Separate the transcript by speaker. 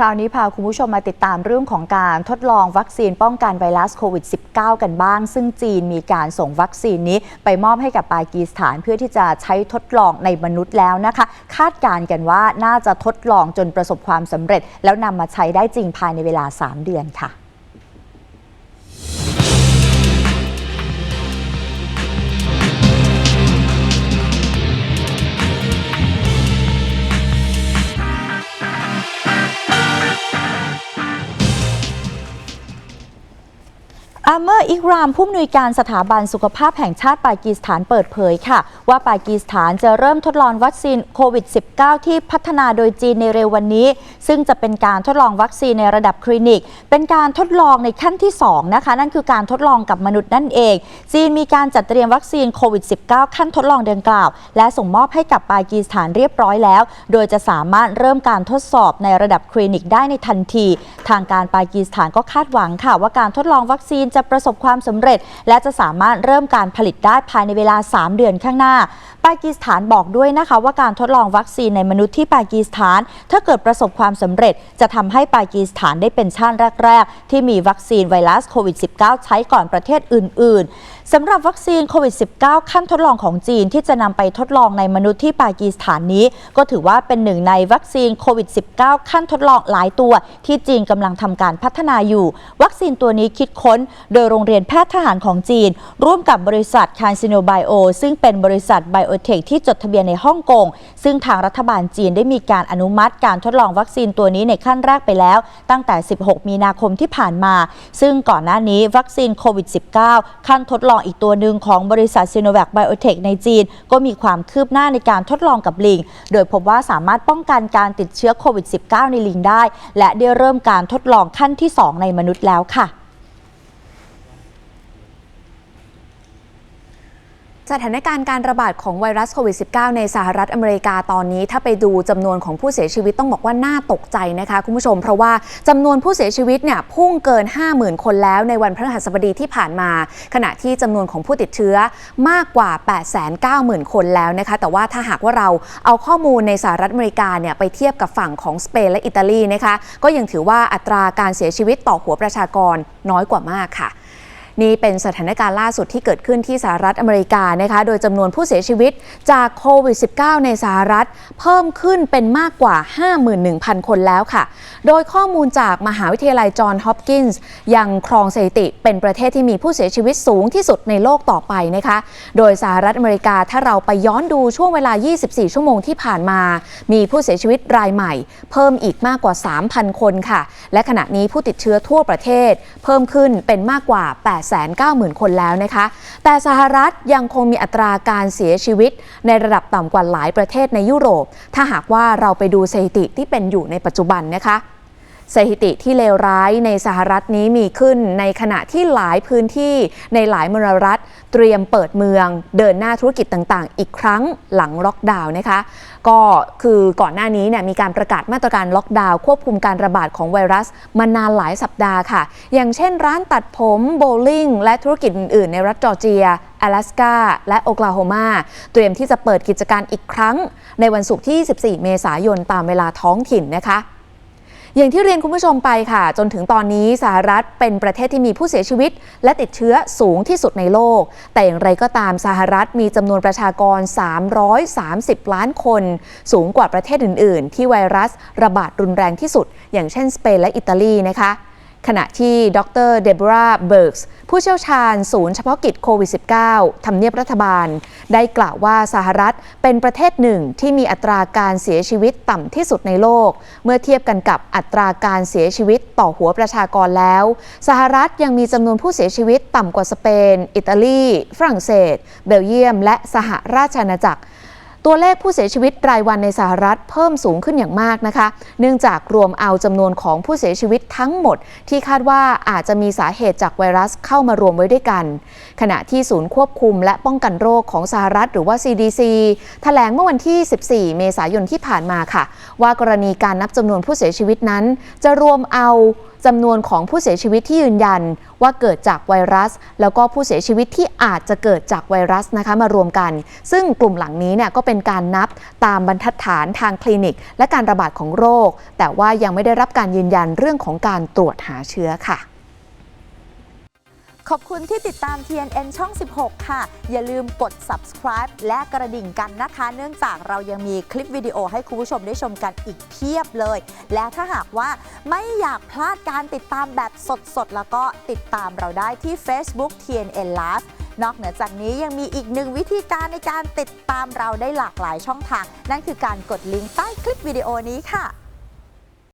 Speaker 1: คราวนี้พาคุณผู้ชมมาติดตามเรื่องของการทดลองวัคซีนป้องกันไวรัสโควิด -19 กันบ้าง ซึ่งจีนมีการส่งวัคซีนนี้ไปมอบให้กับปากีสถานเพื่อที่จะใช้ทดลองในมนุษย์แล้วนะคะ คาดการณ์กันว่าน่าจะทดลองจนประสบความสำเร็จ แล้วนำมาใช้ได้จริงภายในเวลา 3 เดือนค่ะ อาเมอร์อิกรามผู้อำนวยการสถาบันสุขภาพแห่งชาติปากีสถานเปิดเผยค่ะ ว่าปากีสถานจะเริ่มทดลองวัคซีนโควิด -19 ที่พัฒนาโดยจีนในเร็ววันนี้ ซึ่งจะเป็นการทดลองวัคซีนในระดับคลินิก เป็นการทดลองในขั้นที่ 2 นะคะ นั่นคือการทดลองกับมนุษย์นั่นเอง จีนมีการจัดเตรียมวัคซีนโควิด -19 ขั้นทดลองดังกล่าว และส่งมอบให้กับปากีสถานเรียบร้อยแล้ว โดยจะสามารถเริ่มการทดสอบในระดับคลินิกได้ในทันที ทางการปากีสถานก็คาดหวังค่ะ ว่าการทดลองวัคซีนจะประสบความสำเร็จ และจะสามารถเริ่มการผลิตได้ภายในเวลา 3 เดือนข้างหน้า ปากีสถานบอกด้วยนะคะ ว่าการทดลองวัคซีนในมนุษย์ที่ปากีสถาน ถ้าเกิดประสบความสำเร็จ จะทำให้ปากีสถานได้เป็นชาติแรก ๆ ที่มีวัคซีนไวรัสโควิด -19 ใช้ก่อนประเทศอื่น ๆ สำหรับวัคซีนโควิด -19 ขั้นทดลองของจีนที่จะนำไปทดลองในมนุษย์ที่ปากีสถานนี้ ก็ถือว่าเป็นหนึ่งในวัคซีนโควิด -19 ขั้นทดลองหลายตัว ที่จีนกำลังทำการพัฒนาอยู่ วัคซีนตัวนี้คิดค้น โดยโรงเรียนแพทย์ทหารของจีน ร่วมกับบริษัทคานซิโนไบโอซึ่งเป็นบริษัทไบโอเทคที่จดทะเบียนในฮ่องกงซึ่งทางรัฐบาลจีนได้มีการอนุมัติการทดลองวัคซีนตัวนี้ในขั้นแรกไปแล้ว ตั้งแต่ 16 มีนาคมที่ผ่านมา ซึ่งก่อนหน้านี้วัคซีนโควิด -19 ขั้นทดลองอีกตัวหนึ่งของบริษัทซีโนแวคไบโอเทคในจีน ก็มีความคืบหน้าในการทดลองกับลิง โดยพบว่าสามารถป้องกันการติดเชื้อโควิด -19 ในลิงได้ และได้เริ่มการทดลองขั้นที่ 2 ในมนุษย์แล้วค่ะ
Speaker 2: สถานการณ์การระบาดของไวรัสโควิด -19 ในสหรัฐอเมริกาตอนนี้ ถ้าไปดูจำนวนของผู้เสียชีวิตต้องบอกว่าน่าตกใจนะคะคุณผู้ชม เพราะว่าจำนวนผู้เสียชีวิตเนี่ยพุ่งเกิน 50,000 คนแล้วในวันพฤหัสบดีที่ผ่านมา ขณะที่จำนวนของผู้ติดเชื้อมากกว่า 890,000 คนแล้วนะคะ แต่ว่าถ้าหากว่าเราเอาข้อมูลในสหรัฐอเมริกาเนี่ยไปเทียบกับฝั่งของสเปนและอิตาลีนะคะ ก็ยังถือว่าอัตราการเสียชีวิตต่อหัวประชากรน้อยกว่ามากค่ะ นี่เป็นสถานการณ์ล่าสุดที่เกิดขึ้นที่สหรัฐอเมริกานะคะโดยจำนวนผู้เสียชีวิตจากโควิด -19 ในสหรัฐ เพิ่มขึ้นเป็นมากกว่า 51,000 คนแล้วค่ะ โดยข้อมูลจากมหาวิทยาลัยจอห์นฮอปกินส์ยังครองสถิติเป็นประเทศที่มีผู้เสียชีวิตสูงที่สุดในโลกต่อไปนะคะ โดยสหรัฐอเมริกาถ้าเราไปย้อนดูช่วงเวลา 24 ชั่วโมงที่ผ่านมา มีผู้เสียชีวิตรายใหม่ เพิ่มอีกมากกว่า 3,000 คนค่ะ และขณะนี้ผู้ติดเชื้อทั่วประเทศ เพิ่มขึ้นเป็นมากกว่า890,000 คนแล้วนะคะ แต่สหรัฐยังคงมีอัตราการเสียชีวิต ในระดับต่ำกว่าหลายประเทศในยุโรป ถ้าหากว่าเราไปดูสถิติที่เป็นอยู่ในปัจจุบันนะคะ สถิติที่เลวร้ายในสหรัฐนี้มีขึ้นในขณะที่หลายพื้นที่ในหลายมลรัฐ เตรียมเปิดเมือง เดินหน้าธุรกิจต่างๆ อีกครั้งหลังล็อกดาวน์นะคะ ก็คือก่อนหน้านี้เนี่ยมีการประกาศมาตรการล็อกดาวน์ควบคุมการระบาดของไวรัสมานานหลายสัปดาห์ค่ะ อย่างเช่นร้านตัดผมโบว์ลิ่งและธุรกิจอื่นๆ ในรัฐจอร์เจีย阿拉สกาและโอคลาโฮมาเตรียมที่จะเปิดกิจการอีกครั้ง ในวันศุกร์ที่24เมษายนตามเวลาท้องถิ่นนะคะ อย่างที่เรียนคุณผู้ชมไปค่ะ จนถึงตอนนี้สหรัฐเป็นประเทศที่มีผู้เสียชีวิต และติดเชื้อสูงที่สุดในโลก แต่อย่างไรก็ตามสหรัฐมีจำนวนประชากร 330 ล้านคน สูงกว่าประเทศอื่น ๆ ที่ไวรัสระบาดรุนแรงที่สุด อย่างเช่นสเปนและอิตาลีนะคะ ขณะที่ดรเดบราเบิร์กส์ผู้เชี่ยวชาญศูนย์เฉพาะกิจโควิด -19 ทำเนียบรัฐบาล ได้กล่าวว่าสหรัฐเป็นประเทศหนึ่งที่มีอัตราการเสียชีวิตต่ำที่สุดในโลก เมื่อเทียบกันกับอัตราการเสียชีวิตต่อหัวประชากรแล้ว สหรัฐยังมีจำนวนผู้เสียชีวิตต่ำกว่าสเปน อิตาลี ฝรั่งเศส เบลเยียม และสหราชอาณาจักร ตัวเลขผู้เสียชีวิตรายวันในสหรัฐเพิ่มสูงขึ้นอย่างมากนะคะ เนื่องจากรวมเอาจำนวนของผู้เสียชีวิตทั้งหมด ที่คาดว่าอาจจะมีสาเหตุจากไวรัสเข้ามารวมไว้ด้วยกัน ขณะที่ศูนย์ควบคุมและป้องกันโรคของสหรัฐหรือว่า CDC แถลงเมื่อวันที่ 14 เมษายนที่ผ่านมาค่ะ ว่ากรณีการนับจำนวนผู้เสียชีวิตนั้น จะรวมเอาจำนวนของผู้เสียชีวิตที่ยืนยันว่าเกิดจากไวรัส แล้วก็ผู้เสียชีวิตที่อาจจะเกิดจากไวรัสนะคะมารวมกัน ซึ่งกลุ่มหลังนี้เนี่ยก็เป็นการนับตามบรรทัดฐานทางคลินิก และการระบาดของโรค แต่ว่ายังไม่ได้รับการยืนยันเรื่องของการตรวจหาเชื้อค่ะ
Speaker 1: ขอบคุณที่ติดตาม TNN ช่อง 16 ค่ะ อย่าลืมกด subscribe และกระดิ่งกันนะคะ เนื่องจากเรายังมีคลิปวิดีโอให้คุณผู้ชมได้ชมกันอีกเพียบเลย และถ้าหากว่าไม่อยากพลาดการติดตามแบบสดๆ แล้วก็ติดตามเราได้ที่ Facebook TNN Live นอกเหนือจากนี้ยังมีอีกหนึ่งวิธีการในการติดตามเราได้หลากหลายช่องทาง นั่นคือการกดลิงก์ใต้คลิปวิดีโอนี้ค่ะ